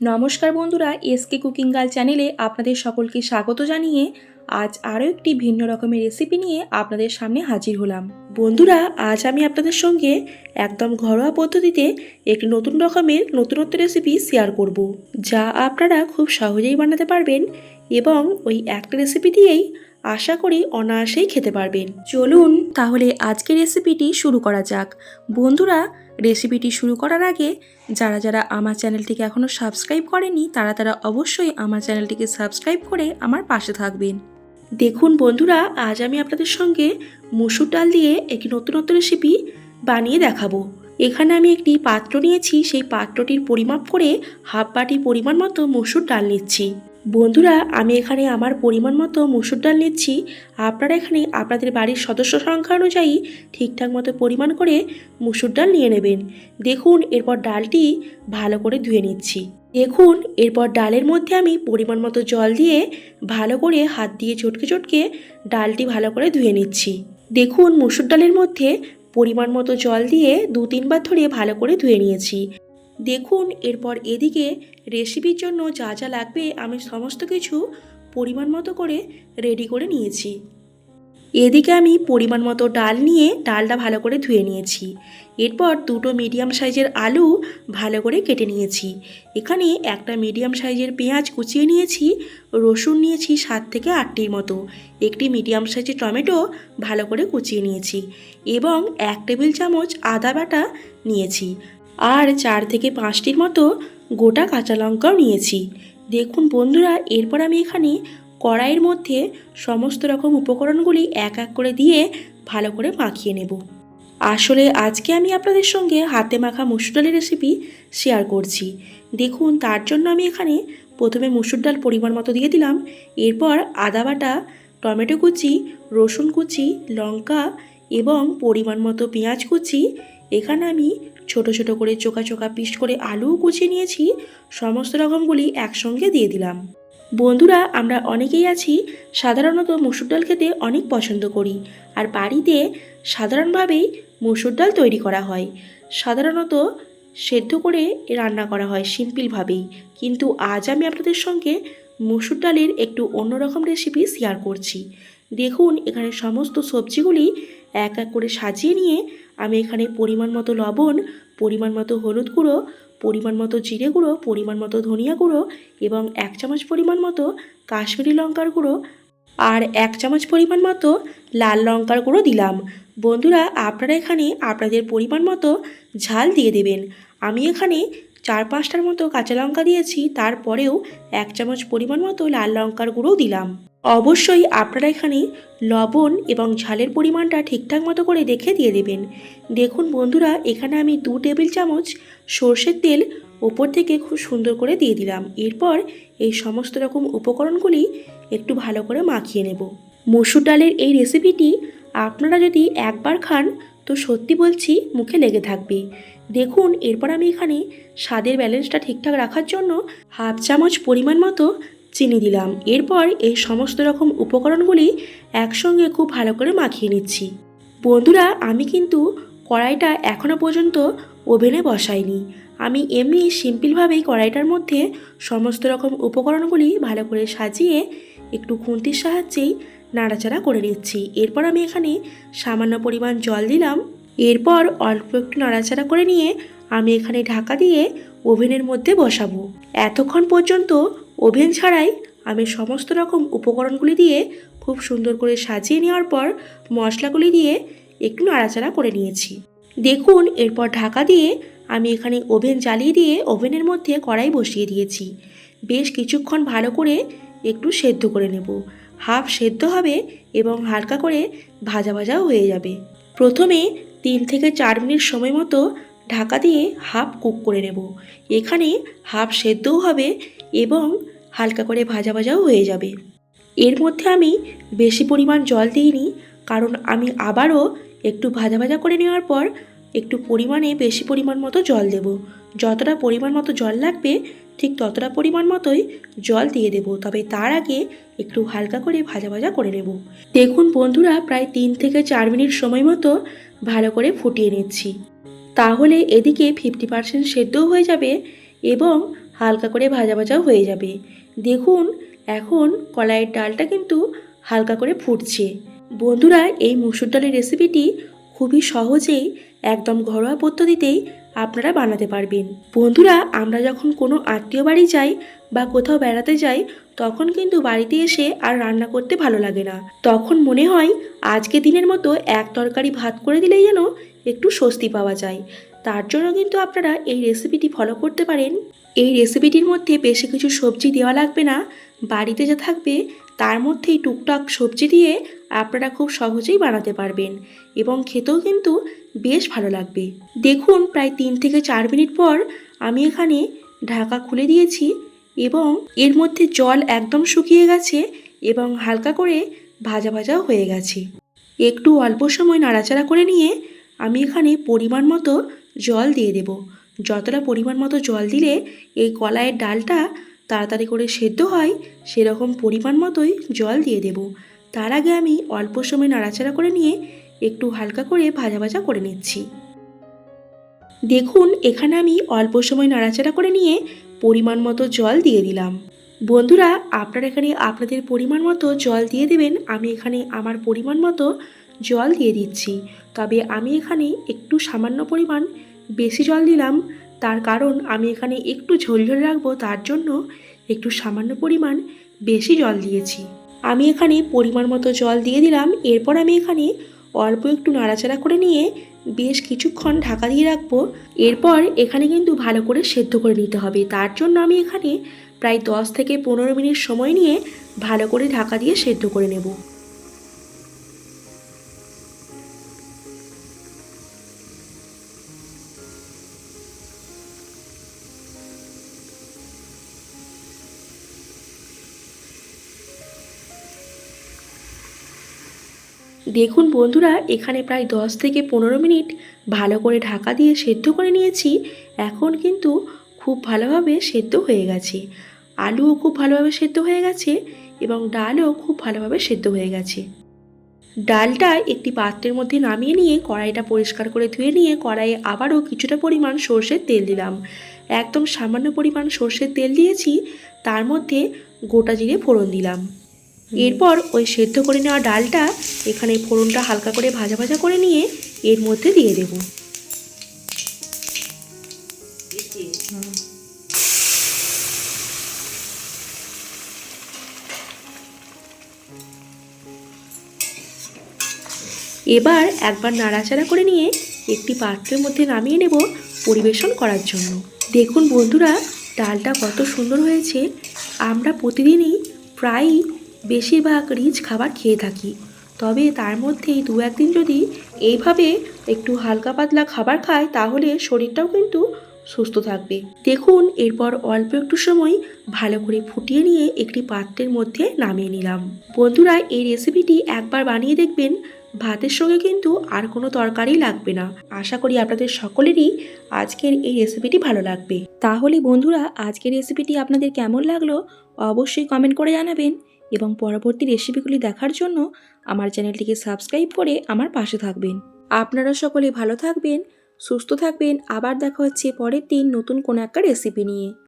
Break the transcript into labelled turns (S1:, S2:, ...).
S1: নমস্কার বন্ধুরা SK cooking girl চ্যানেলে আপনাদের সকলকে স্বাগত জানিয়ে আজ আরও একটি ভিন্ন রকমের রেসিপি নিয়ে আপনাদের সামনে হাজির হলাম। বন্ধুরা, আজ আমি আপনাদের সঙ্গে একদম ঘরোয়া পদ্ধতিতে একটি নতুন রকমের নতুনত্ব রেসিপি শেয়ার করব, যা আপনারা খুব সহজেই বানাতে পারবেন এবং ওই একটা রেসিপি দিয়েই আশা করি অনায়াসেই খেতে পারবেন। চলুন তাহলে আজকের রেসিপিটি শুরু করা যাক। বন্ধুরা রেসিপিটি শুরু করার আগে, যারা যারা আমার চ্যানেলটিকে এখনও সাবস্ক্রাইব করেনি, তারা তারা অবশ্যই আমার চ্যানেলটিকে সাবস্ক্রাইব করে আমার পাশে থাকবেন। দেখুন বন্ধুরা, আজ আমি আপনাদের সঙ্গে মুসুর ডাল দিয়ে একটি নতুনত্ব রেসিপি বানিয়ে দেখাবো। এখানে আমি একটি পাত্র নিয়েছি, সেই পাত্রটির পরিমাপ করে হাফ বাটি পরিমাণ মতো মসুর ডাল নিচ্ছি। বন্ধুরা, আমি এখানে আমার পরিমাণ মতো মসুর ডাল নিচ্ছি। আপনারা এখানে আপনাদের বাড়ির সদস্য সংখ্যা অনুযায়ী ঠিকঠাক মতো পরিমাণ করে মুসুর ডাল নিয়ে নেবেন। দেখুন, এরপর ডালটি ভালো করে ধুয়ে নিচ্ছি। দেখুন, এরপর ডালের মধ্যে আমি পরিমাণ মতো জল দিয়ে ভালো করে হাত দিয়ে চটকে চটকে ডালটি ভালো করে ধুয়ে নিচ্ছি। দেখুন, মুসুর ডালের মধ্যে পরিমাণ মতো জল দিয়ে দু তিনবার ধরে ভালো করে ধুয়ে নিয়েছি। দেখুন, এরপর এদিকে রেসিপির জন্য যা যা লাগবে আমি সমস্ত কিছু পরিমাণ মতো করে রেডি করে নিয়েছি। এদিকে আমি পরিমাণ মতো ডাল নিয়ে ডালটা ভালো করে ধুয়ে নিয়েছি। এরপর দুটো মিডিয়াম সাইজের আলু ভালো করে কেটে নিয়েছি। এখানে একটা মিডিয়াম সাইজের পেঁয়াজ কুচিয়ে নিয়েছি, রসুন নিয়েছি সাত থেকে আটটির মতো। একটি মিডিয়াম সাইজের টমেটো ভালো করে কুচিয়ে নিয়েছি এবং এক টেবিল চামচ আদা বাটা নিয়েছি। আর চার থেকে পাঁচটির মতো গোটা কাঁচা লঙ্কাও নিয়েছি। দেখুন বন্ধুরা, এরপর আমি এখানে কড়াইয়ের মধ্যে সমস্ত রকম উপকরণগুলি এক এক করে দিয়ে ভালো করে মাখিয়ে নেব। আসলে আজকে আমি আপনাদের সঙ্গে হাতে মাখা মুসুর ডালের রেসিপি শেয়ার করছি। দেখুন, তার জন্য আমি এখানে প্রথমে মুসুর ডাল পরিমাণ মতো দিয়ে দিলাম। এরপর আদা বাটা, টমেটো কুচি, রসুন কুচি, লঙ্কা এবং পরিমাণ মতো পেঁয়াজ কুচি এখানে আমি ছোট ছোট করে চোকা চোকা পিস করে আলুও কুচিয়ে নিয়েছি, সমস্ত রকমগুলি একসঙ্গে দিয়ে দিলাম। বন্ধুরা, আমরা অনেকেই আছি, সাধারণত মুসুর ডাল খেতে অনেক পছন্দ করি, আর বাড়িতে সাধারণভাবেই মুসুর ডাল তৈরি করা হয়। সাধারণত সেদ্ধ করে রান্না করা হয় সিম্পলভাবেই, কিন্তু আজ আমি আপনাদের সঙ্গে মুসুর ডালের একটু অন্যরকম রেসিপি শেয়ার করছি। দেখুন, এখানে সমস্ত সবজিগুলি এক এক করে সাজিয়ে নিয়ে আমি এখানে পরিমাণ মতো লবণ, পরিমাণ মতো হলুদ গুঁড়ো, পরিমাণ মতো জিরে গুঁড়ো, পরিমাণ মতো ধনিয়া গুঁড়ো এবং এক চামচ পরিমাণ মতো কাশ্মীরি লঙ্কার গুঁড়ো আর এক চামচ পরিমাণ মতো লাল লঙ্কার গুঁড়ো দিলাম। বন্ধুরা, আপনারা এখানে আপনাদের পরিমাণ মতো ঝাল দিয়ে দেবেন। আমি এখানে চার পাঁচটার মতো কাঁচা লঙ্কা দিয়েছি, তারপরেও এক চামচ পরিমাণ মতো লাল লঙ্কার গুঁড়োও দিলাম। অবশ্যই আপনারা এখানে লবণ এবং ঝালের পরিমাণটা ঠিকঠাক মতো করে দেখে দিয়ে দেবেন। দেখুন বন্ধুরা, এখানে আমি দু টেবিল চামচ সর্ষের তেল ওপর থেকে খুব সুন্দর করে দিয়ে দিলাম। এরপর এই সমস্ত রকম উপকরণগুলি একটু ভালো করে মাখিয়ে নেব। মসুর ডালের এই রেসিপিটি আপনারা যদি একবার খান, তো সত্যি বলছি মুখে লেগে থাকবে। দেখুন, এরপর আমি এখানে স্বাদের ব্যালেন্সটা ঠিকঠাক রাখার জন্য হাফ চামচ পরিমাণ মতো চিনি দিলাম। এরপর এই সমস্ত রকম উপকরণগুলি একসঙ্গে খুব ভালো করে মাখিয়ে নিচ্ছি। বন্ধুরা, আমি কিন্তু কড়াইটা এখনও পর্যন্ত ওভেনে বসাইনি। আমি এমনি সিম্পলভাবেই কড়াইটার মধ্যে সমস্ত রকম উপকরণগুলি ভালো করে সাজিয়ে একটু খুন্তির সাহায্যেই নাড়াচাড়া করে নিচ্ছি। এরপর আমি এখানে সামান্য পরিমাণ জল দিলাম। এরপর অল্প একটু নাড়াচাড়া করে নিয়ে আমি এখানে ঢাকা দিয়ে ওভেনের মধ্যে বসাবো। এতক্ষণ পর্যন্ত ওভেন ছাড়াই আমি সমস্ত রকম উপকরণগুলি দিয়ে খুব সুন্দর করে সাজিয়ে নেওয়ার পর মশলাগুলি দিয়ে একটু নাড়াচাড়া করে নিয়েছি। দেখুন, এরপর ঢাকা দিয়ে আমি এখানে ওভেন জ্বালিয়ে দিয়ে ওভেনের মধ্যে কড়াই বসিয়ে দিয়েছি। বেশ কিছুক্ষণ ভালো করে একটু সেদ্ধ করে নেব। হাফ সেদ্ধ হবে এবং হালকা করে ভাজা ভাজাও হয়ে যাবে। প্রথমে তিন থেকে চার মিনিট সময় মতো ঢাকা দিয়ে হাফ কুক করে নেব। এখানে হাফ সেদ্ধও হবে এবং হালকা করে ভাজা ভাজাও হয়ে যাবে। এর মধ্যে আমি বেশি পরিমাণ জল দিইনি, কারণ আমি আবারও একটু ভাজা ভাজা করে নেওয়ার পর একটু পরিমাণে বেশি পরিমাণ মতো জল দেব। যতটা পরিমাণ মতো জল লাগবে, ঠিক ততটা পরিমাণ মতোই জল দিয়ে দেব, তবে তার আগে একটু হালকা করে ভাজা ভাজা করে নেব। দেখুন বন্ধুরা, প্রায় তিন থেকে চার মিনিট সময় মতো ভালো করে ফুটিয়ে নিচ্ছি। তাহলে এদিকে ফিফটি পার্সেন্ট সেদ্ধও হয়ে যাবে এবং হালকা করে ভাজা ভাজাও হয়ে যাবে। দেখুন, এখন কলাইয়ের ডালটা কিন্তু হালকা করে ফুটছে। বন্ধুরা, এই মুসুর ডালের রেসিপিটি খুবই সহজেই একদম ঘরোয়া পদ্ধতিতেই আপনারা বানাতে পারবেন। বন্ধুরা, আমরা যখন কোনো আত্মীয় বাড়ি যাই বা কোথাও বেড়াতে যাই, তখন কিন্তু বাড়িতে এসে আর রান্না করতে ভালো লাগে না। তখন মনে হয় আজকে দিনের মতো এক তরকারি ভাত করে দিলেই যেন একটু স্বস্তি পাওয়া যায়। তার জন্য কিন্তু আপনারা এই রেসিপিটি ফলো করতে পারেন। এই রেসিপিটির মধ্যে বেশি কিছু সবজি দেওয়া লাগবে না। বাড়িতে যা থাকবে তার মধ্যেই টুকটাক সবজি দিয়ে আপনারা খুব সহজেই বানাতে পারবেন এবং খেতেও কিন্তু বেশ ভালো লাগবে। দেখুন, প্রায় তিন থেকে চার মিনিট পর আমি এখানে ঢাকা খুলে দিয়েছি এবং এর মধ্যে জল একদম শুকিয়ে গেছে এবং হালকা করে ভাজা ভাজাও হয়ে গেছে। একটু অল্প সময় নাড়াচাড়া করে নিয়ে আমি এখানে পরিমাণ মতো জল দিয়ে দেব। যতটা পরিমাণ মতো জল দিলে এই কলাইয়ের ডালটা তাড়াতাড়ি করে সেদ্ধ হয়, সেরকম পরিমাণ মতোই জল দিয়ে দেব। তার আগে আমি অল্প সময় নাড়াচাড়া করে নিয়ে একটু হালকা করে ভাজা ভাজা করে নিচ্ছি। দেখুন, এখানে আমি অল্প সময় নাড়াচাড়া করে নিয়ে পরিমাণ মতো জল দিয়ে দিলাম। বন্ধুরা, আপনারা এখানে আপনাদের পরিমাণ মতো জল দিয়ে দেবেন, আমি এখানে আমার পরিমাণ মতো জল দিয়ে দিচ্ছি। তবে আমি এখানে একটু সামান্য পরিমাণ বেশি জল দিলাম তার কারণ আমি এখানে একটু ঝোল ঝোল রাখব, তার জন্য একটু সামান্য পরিমাণ বেশি জল দিয়েছি। আমি এখানে পরিমাণ মতো জল দিয়ে দিলাম, এরপর আমি এখানে অল্প একটু নাড়াচাড়া করে নিয়ে বেশ কিছুক্ষণ ঢাকা দিয়ে রাখব। এরপর এখানে কিন্তু ভালো করে সেদ্ধ করে নিতে হবে। তার জন্য আমি এখানে প্রায় দশ থেকে পনেরো মিনিট সময় নিয়ে ভালো করে ঢাকা দিয়ে সেদ্ধ করে নেব। দেখুন বন্ধুরা, এখানে প্রায় দশ থেকে পনেরো মিনিট ভালো করে ঢাকা দিয়ে সেদ্ধ করে নিয়েছি। এখন কিন্তু খুব ভালোভাবে সেদ্ধ হয়ে গেছে। আলুও খুব ভালোভাবে সেদ্ধ হয়ে গেছে এবং ডালও খুব ভালোভাবে সেদ্ধ হয়ে গেছে। ডালটা একটি পাত্রের মধ্যে নামিয়ে নিয়ে কড়াইটা পরিষ্কার করে ধুয়ে নিয়ে কড়াইয়ে আবারও কিছুটা পরিমাণ সর্ষের তেল দিলাম। একদম সামান্য পরিমাণ সর্ষের তেল দিয়েছি, তার মধ্যে গোটা জিরে ফোড়ন দিলাম। এরপর ওই সেদ্ধ করে নেওয়া ডালটা এখানে ফোড়নটা হালকা করে ভাজা ভাজা করে নিয়ে এর মধ্যে দিয়ে দেব। এবার একবার নাড়াচাড়া করে নিয়ে একটি পাত্রের মধ্যে নামিয়ে নেব পরিবেশন করার জন্য। দেখুন বন্ধুরা, ডালটা কত সুন্দর হয়েছে। আমরা প্রতিদিনই প্রায়ই বেশিরভাগ রিচ খাবার খেয়ে থাকি। তবে তার মধ্যেই দু একদিন যদি এইভাবে একটু হালকা পাতলা খাবার খায় তাহলে শরীরটাও কিন্তু সুস্থ থাকবে। দেখুন, এরপর অল্প একটু সময় ভালো করে ফুটিয়ে নিয়ে একটি পাত্রের মধ্যে নামিয়ে নিলাম। বন্ধুরা, এই রেসিপিটি একবার বানিয়ে দেখবেন, ভাতের সঙ্গে কিন্তু আর কোনো তরকারি লাগবে না। আশা করি আপনাদের সকলেরই আজকের এই রেসিপিটি ভালো লাগবে। তাহলে বন্ধুরা, আজকের রেসিপিটি আপনাদের কেমন লাগল, অবশ্যই কমেন্ট করে জানাবেন। এবং পরবর্তী রেসিপিগুলি দেখার জন্য আমার চ্যানেলটিকে সাবস্ক্রাইব করে আমার পাশে থাকবেন। আপনারা সকলে ভালো থাকবেন, সুস্থ থাকবেন। আবার দেখা হচ্ছে পরের দিন নতুন কোনো একটা রেসিপি নিয়ে।